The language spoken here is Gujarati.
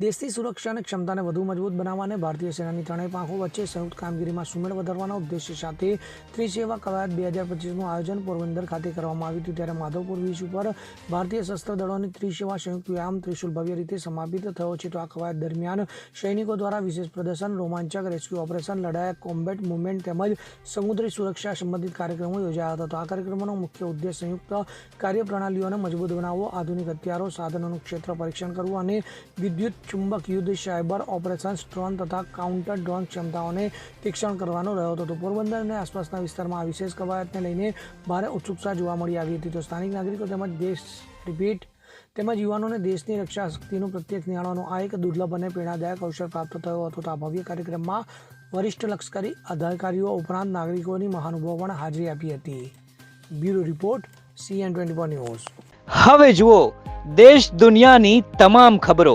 દેશની સુરક્ષા અને ક્ષમતાને વધુ મજબૂત બનાવવા અને ભારતીય સેનાની ત્રણેય પાંખો વચ્ચે સંયુક્ત કામગીરીમાં સુમેળ વધારવાના ઉદ્દેશ્ય સાથે ત્રિસેવા કવાયત બે હજાર પચીસનું આયોજન પોરબંદર ખાતે કરવામાં આવ્યું હતું. ત્યારે માધવપુર બીચ ઉપર ભારતીય સશસ્ત્ર દળોની ત્રિસેવા સંયુક્ત વ્યાયામ ત્રિશુલ ભવ્ય રીતે સમાપિત થયો છે. તો આ કવાયત દરમિયાન સૈનિકો દ્વારા વિશેષ પ્રદર્શન, રોમાંચક રેસ્ક્યુ ઓપરેશન, લડાયક કોમ્બેટ મુવમેન્ટ તેમજ સમુદ્રી સુરક્ષા સંબંધિત કાર્યક્રમો યોજાયા હતા. તો આ કાર્યક્રમોનો મુખ્ય ઉદ્દેશ સંયુક્ત કાર્યપ્રણાલીઓને મજબૂત બનાવવો, આધુનિક હથિયારો સાધનોનું ક્ષેત્ર પરીક્ષણ કરવું અને વિદ્યુત ચુંબક યુદ્ધ સાયબર ઓપરેશન્સ ડ્રોન તથા કાઉન્ટર ડ્રોન ક્ષમતાઓને તીક્ષણ કરવાનો રહ્યો હતો. પોરબંદર અને આસપાસના વિસ્તારમાં આ વિશેષ કવાયતને લઈને ભારે ઉત્સુકતા જોવા મળી આવી હતી. તો સ્થાનિક નાગરિકો તેમજ દેશ રિપીટ તેમજ યુવાનોને દેશની રક્ષા શક્તિનું પ્રત્યેક નિહાળવાનો આ એક દુર્લભ અને પ્રેરણાદાયક અવસર પ્રાપ્ત થયો હતો. તો આ ભવ્ય કાર્યક્રમમાં વરિષ્ઠ લશ્કરી અધિકારીઓ ઉપરાંત નાગરિકોની મહાનુભાવો પણ હાજરી આપી હતી. Bureau report CN twenty news. હવે જુઓ, દેશ દુનિયાની તમામ ખબરો